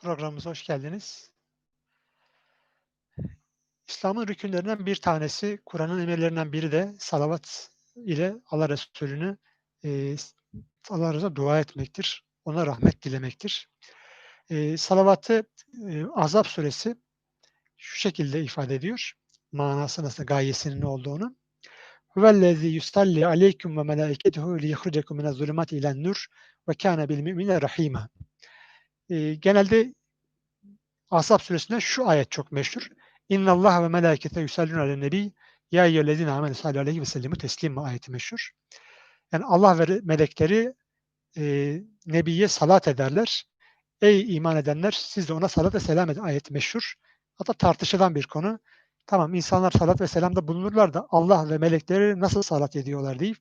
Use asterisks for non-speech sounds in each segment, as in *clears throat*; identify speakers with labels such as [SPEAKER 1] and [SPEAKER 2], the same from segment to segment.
[SPEAKER 1] Programımıza hoş geldiniz. İslam'ın rükünlerinden bir tanesi, Kur'an'ın emirlerinden biri de salavat ile Allah Resulü'nü e, Allah Resulü'ne dua etmektir. Ona rahmet dilemektir. E, salavatı e, Azap suresi şu şekilde ifade ediyor. Manası nasıl, gayesinin ne olduğunu. Huvellezî yusalli aleyküm ve melâiketuhu liyehrucekum mine zulümati ilen nur ve kâne bil mü'mine rahîmâ. E, genelde Ashab suresinde şu ayet çok meşhur. İnna Allah ve melâkete yusallûne alen nebi ya eyyühellezîne âmenü sallu aleyhi ve sellimu teslîmâ ayeti meşhur. Yani Allah ve melekleri e, Nebiye salat ederler. Ey iman edenler siz de ona salat ve selam edin ayeti meşhur. Hatta tartışılan bir konu. Tamam insanlar salat ve selamda bulunurlar da Allah ve melekleri nasıl salat ediyorlar deyip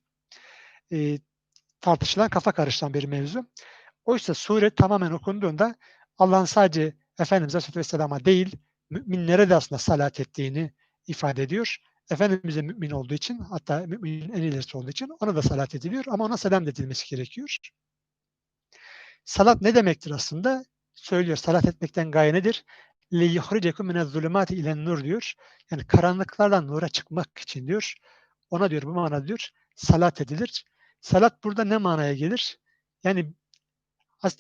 [SPEAKER 1] e, tartışılan kafa karıştıran bir mevzu. Oysa sure tamamen okunduğunda Allah'ın sadece Efendimiz Aleyhisselatü Vesselam'a değil, müminlere de aslında salat ettiğini ifade ediyor. Efendimiz'e mümin olduğu için, hatta müminin en ilerisi olduğu için ona da salat ediliyor ama ona selam edilmesi gerekiyor. Salat ne demektir aslında? Söylüyor, salat etmekten gaye nedir? لِيُخْرِجَكُمْ مِنَ الظُّلُمَاتِ اِلَى nur diyor. Yani karanlıklardan nura çıkmak için diyor. Ona diyor, bu manada diyor, salat edilir. Salat burada ne manaya gelir? Yani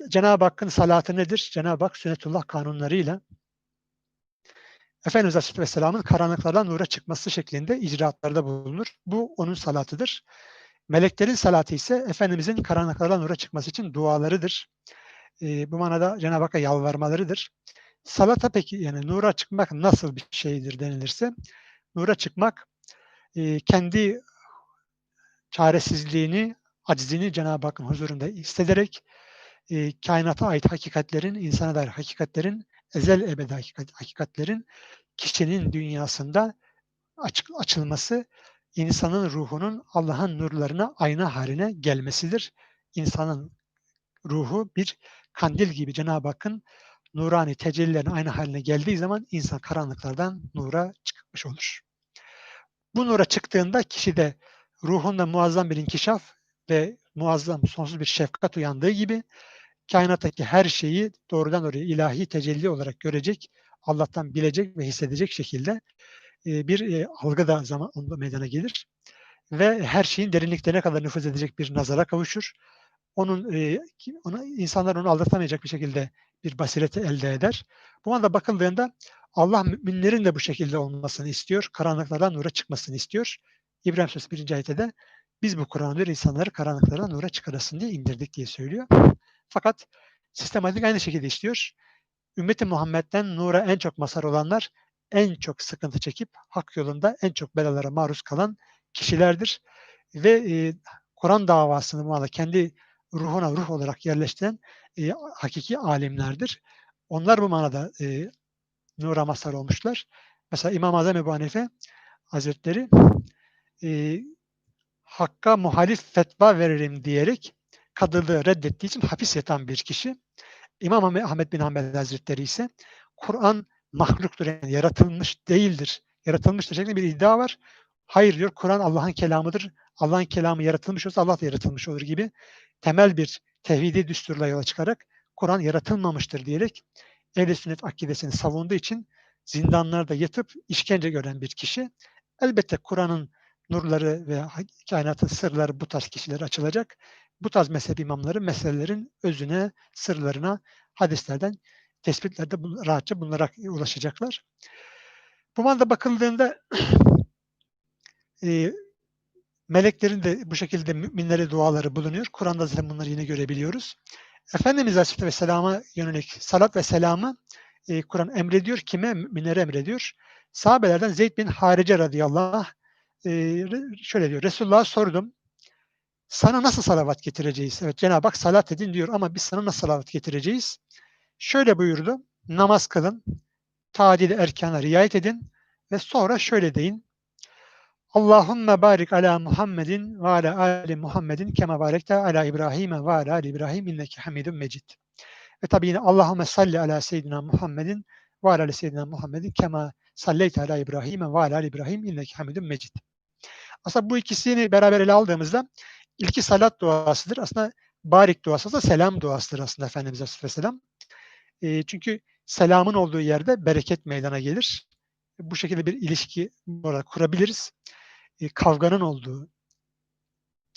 [SPEAKER 1] Cenab-ı Hakk'ın salatı nedir? Cenab-ı Hak sünnetullah kanunlarıyla Efendimiz Aleyhisselatü karanlıklardan nura çıkması şeklinde icraatlarda bulunur. Bu onun salatıdır. Meleklerin salatı ise Efendimizin karanlıklardan nura çıkması için dualarıdır. E, bu manada Cenab-ı Hakk'a yalvarmalarıdır. Salata peki yani nura çıkmak nasıl bir şeydir denilirse nura çıkmak e, kendi çaresizliğini, acizini Cenab-ı Hakk'ın huzurunda hissederek e, kainata ait hakikatlerin, insana dair hakikatlerin, ezel hakikat, hakikatlerin kişinin dünyasında açık, açılması, insanın ruhunun Allah'ın nurlarına ayna haline gelmesidir. İnsanın ruhu bir kandil gibi Cenab-ı Hakk'ın nurani tecellilerin aynı haline geldiği zaman insan karanlıklardan nura çıkmış olur. Bu nura çıktığında kişide ruhunda muazzam bir inkişaf ve muazzam sonsuz bir şefkat uyandığı gibi kainattaki her şeyi doğrudan oraya ilahi tecelli olarak görecek, Allah'tan bilecek ve hissedecek şekilde e, bir e, algı da zaman onda meydana gelir. Ve her şeyin derinliklerine kadar nüfuz edecek bir nazara kavuşur. Onun e, ona, insanlar onu aldatamayacak bir şekilde bir basireti elde eder. Bu anda bakıldığında Allah müminlerin de bu şekilde olmasını istiyor. Karanlıklardan nura çıkmasını istiyor. İbrahim Suresi 1. ayette de biz bu Kur'an'ı insanları karanlıklardan nura çıkarasın diye indirdik diye söylüyor. Fakat sistematik aynı şekilde işliyor. Ümmeti Muhammed'den nura en çok mazhar olanlar en çok sıkıntı çekip hak yolunda en çok belalara maruz kalan kişilerdir. Ve e, Kur'an davasını bu kendi ruhuna ruh olarak yerleştiren e, hakiki alimlerdir. Onlar bu manada e, nura mazhar olmuşlar. Mesela İmam Azam Ebu Hanife Hazretleri e, Hakka muhalif fetva veririm diyerek kadılığı reddettiği için hapis yatan bir kişi. İmam Ahmet bin Hanbel Hazretleri ise Kur'an mahluktur, yani yaratılmış değildir. Yaratılmıştır şeklinde bir iddia var. Hayır diyor, Kur'an Allah'ın kelamıdır. Allah'ın kelamı yaratılmış olsa Allah da yaratılmış olur gibi temel bir tevhidi düsturla yola çıkarak Kur'an yaratılmamıştır diyerek ehl sünnet akidesini savunduğu için zindanlarda yatıp işkence gören bir kişi. Elbette Kur'an'ın nurları ve kainatın sırları bu tarz kişilere açılacak bu tarz mezhep imamları meselelerin özüne, sırlarına hadislerden tespitlerde rahatça bunlara ulaşacaklar. Bu manada bakıldığında *clears throat* e, meleklerin de bu şekilde müminlere duaları bulunuyor. Kur'an'da zaten bunları yine görebiliyoruz. Efendimiz Aleyhisselatü Vesselam'a yönelik salat ve selamı e, Kur'an emrediyor. Kime? Müminlere emrediyor. Sahabelerden Zeyd bin Harice radıyallahu anh e, şöyle diyor. Resulullah'a sordum sana nasıl salavat getireceğiz? Evet Cenab-ı Hak salat edin diyor ama biz sana nasıl salavat getireceğiz? Şöyle buyurdu. Namaz kılın, tadil erkana riayet edin ve sonra şöyle deyin. Allahümme barik ala Muhammedin ve ala ali Muhammedin kema barekte ala İbrahim ve ala ali İbrahim inneke hamidun mecid. Ve tabi yine Allahümme salli ala seyyidina Muhammedin ve ala seyyidina Muhammedin kema salleyte ala İbrahim ve ala İbrahim inneke hamidun mecid. Aslında bu ikisini beraber ele aldığımızda İlki salat duasıdır. Aslında barik duası da selam duasıdır aslında Efendimiz Aleyhisselam. Eee, çünkü selamın olduğu yerde bereket meydana gelir. Bu şekilde bir ilişki burada kurabiliriz. Eee, kavganın olduğu,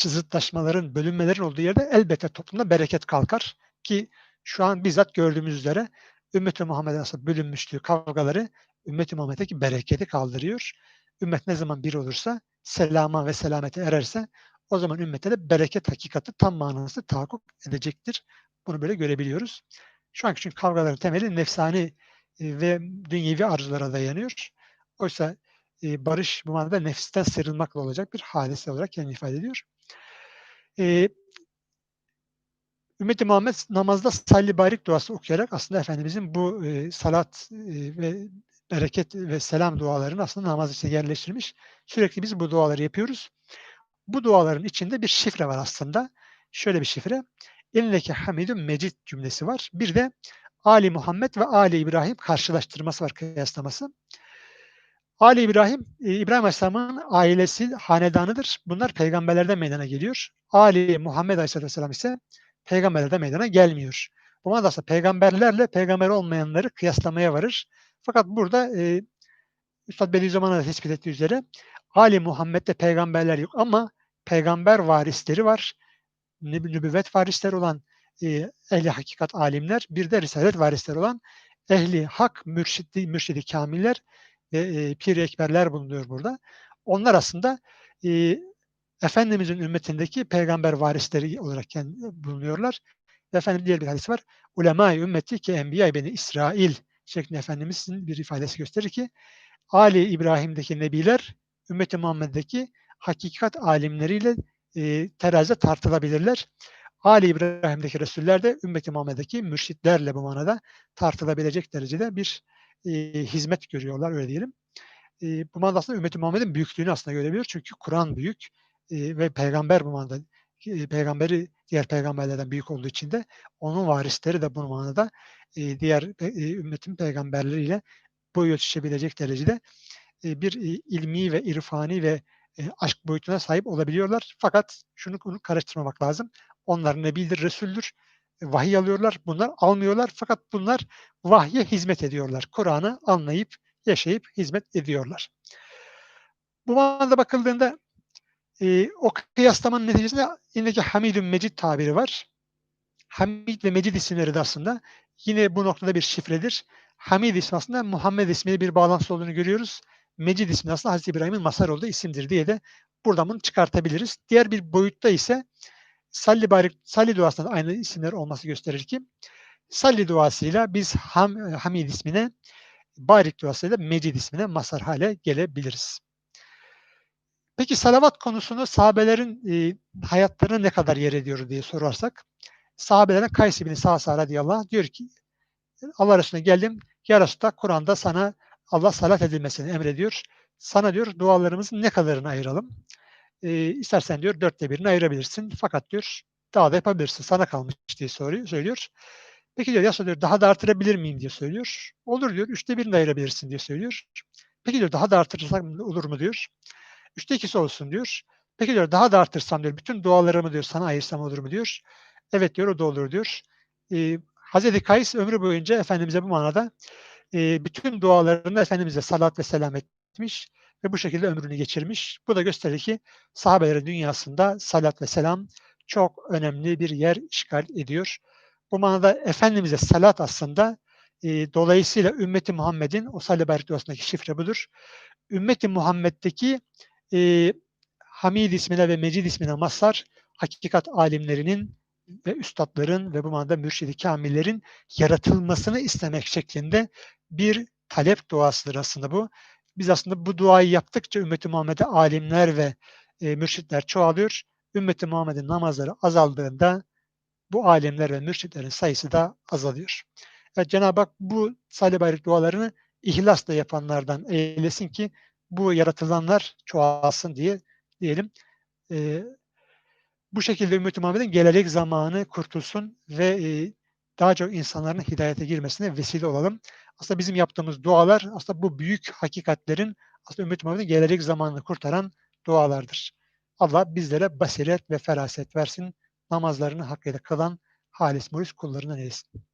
[SPEAKER 1] zıtlaşmaların, bölünmelerin olduğu yerde elbette toplumda bereket kalkar ki şu an bizzat gördüğümüz üzere Ümmet-i Muhammed'in aslında bölünmüşlüğü, kavgaları Ümmet-i Muhammed'deki bereketi kaldırıyor. Ümmet ne zaman bir olursa, selama ve selamete ererse o zaman ümmete de bereket hakikati tam manası tahakkuk edecektir. Bunu böyle görebiliyoruz. Şu anki çünkü kavgaların temeli nefsani e, ve dünyevi arzulara dayanıyor. Oysa e, barış bu manada nefisten sıyrılmakla olacak bir hadise olarak kendini ifade ediyor. E, Ümmet-i Muhammed namazda salli barik duası okuyarak aslında Efendimizin bu salat ve bereket ve selam dualarını aslında namaz içine yerleştirmiş. Sürekli biz bu duaları yapıyoruz. Bu duaların içinde bir şifre var aslında. Şöyle bir şifre. İnneke hamidun mecid cümlesi var. Bir de Ali Muhammed ve Ali İbrahim karşılaştırması var, kıyaslaması. Ali İbrahim, e, İbrahim Aleyhisselam'ın ailesi, hanedanıdır. Bunlar peygamberlerden meydana geliyor. Ali Muhammed Aleyhisselam ise peygamberlerden meydana gelmiyor. Bu manada peygamberlerle peygamber olmayanları kıyaslamaya varır. Fakat burada e, Üstad Bediüzzaman'a da tespit ettiği üzere Ali Muhammed'de peygamberler yok ama peygamber varisleri var. Nübüvvet varisleri olan e, ehli hakikat alimler, bir de risalet varisleri olan ehli hak mürşidi, mürşidi kamiller ve e, pir ekberler bulunuyor burada. Onlar aslında e, Efendimizin ümmetindeki peygamber varisleri olarak bulunuyorlar. Ve Efendim diğer bir hadis var. Ulema-i ümmeti ki enbiya beni İsrail şeklinde Efendimizin bir ifadesi gösterir ki Ali İbrahim'deki nebiler ümmeti Muhammed'deki hakikat alimleriyle e, terazide tartılabilirler. Ali İbrahim'deki Resuller de ümmeti Muhammed'deki mürşitlerle bu manada tartılabilecek derecede bir e, hizmet görüyorlar öyle diyelim. E, bu manada aslında ümmeti Muhammed'in büyüklüğünü aslında görebiliyor. Çünkü Kur'an büyük e, ve peygamber bu manada peygamberi diğer peygamberlerden büyük olduğu için de onun varisleri de bu manada e, diğer e, ümmetin peygamberleriyle boy ölçüşebilecek derecede e, bir e, ilmi ve irfani ve e, aşk boyutuna sahip olabiliyorlar. Fakat şunu karıştırmamak lazım. Onlar nebidir, resuldür. Vahiy alıyorlar. Bunlar almıyorlar. Fakat bunlar vahye hizmet ediyorlar. Kur'an'ı anlayıp, yaşayıp hizmet ediyorlar. Bu manada bakıldığında e, o kıyaslamanın neticesinde indeki Hamidun Mecid tabiri var. Hamid ve Mecid isimleri de aslında yine bu noktada bir şifredir. Hamid ismi aslında Muhammed ismiyle bir bağlantısı olduğunu görüyoruz. Mecid ismi aslında Hazreti İbrahim'in masar olduğu isimdir diye de buradan bunu çıkartabiliriz. Diğer bir boyutta ise Salli, barik, Salli duasında aynı isimler olması gösterir ki Salli duasıyla biz Ham, Hamid ismine Barik duasıyla Mecid ismine masar hale gelebiliriz. Peki salavat konusunu sahabelerin e, hayatlarına ne kadar yer ediyor diye sorarsak sahabelerine Kays ibn Sa'sa radıyallahu diyor ki Allah Resulüne geldim. Ya Resulallah Kur'an'da sana Allah salat edilmesini emrediyor. Sana diyor dualarımızın ne kadarını ayıralım? E, istersen diyor dörtte birini ayırabilirsin. Fakat diyor daha da yapabilirsin. Sana kalmış diye soruyor, söylüyor. Peki diyor ya diyor daha da artırabilir miyim diye söylüyor. Olur diyor. Üçte birini ayırabilirsin diye söylüyor. Peki diyor daha da artırırsak olur mu diyor. Üçte ikisi olsun diyor. Peki diyor daha da artırsam diyor. Bütün dualarımı diyor sana ayırsam olur mu diyor. Evet diyor o da olur diyor. Ee, Hazreti Kays ömrü boyunca Efendimiz'e bu manada e, bütün dualarında Efendimiz'e salat ve selam etmiş ve bu şekilde ömrünü geçirmiş. Bu da gösterir ki sahabelerin dünyasında salat ve selam çok önemli bir yer işgal ediyor. Bu manada Efendimiz'e salat aslında e, dolayısıyla ümmeti Muhammed'in o salli barik duasındaki şifre budur. Ümmeti Muhammed'deki e, Hamid ismine ve Mecid ismine mazhar hakikat alimlerinin ve üstadların ve bu manada mürşidi kamillerin yaratılmasını istemek şeklinde bir talep duasıdır aslında bu. Biz aslında bu duayı yaptıkça ümmeti Muhammed'e alimler ve e, mürşitler çoğalıyor. Ümmeti Muhammed'in namazları azaldığında bu alimler ve mürşitlerin sayısı da azalıyor. Evet, Cenab-ı Hak bu salih bayrak dualarını ihlasla yapanlardan eylesin ki bu yaratılanlar çoğalsın diye diyelim. E, bu şekilde Ümmet-i Muhammed'in gelecek zamanı kurtulsun ve e, daha çok insanların hidayete girmesine vesile olalım. Aslında bizim yaptığımız dualar aslında bu büyük hakikatlerin aslında Ümmet-i Muhammed'in gelecek zamanını kurtaran dualardır. Allah bizlere basiret ve feraset versin. Namazlarını hakkıyla kılan halis muris kullarından eylesin.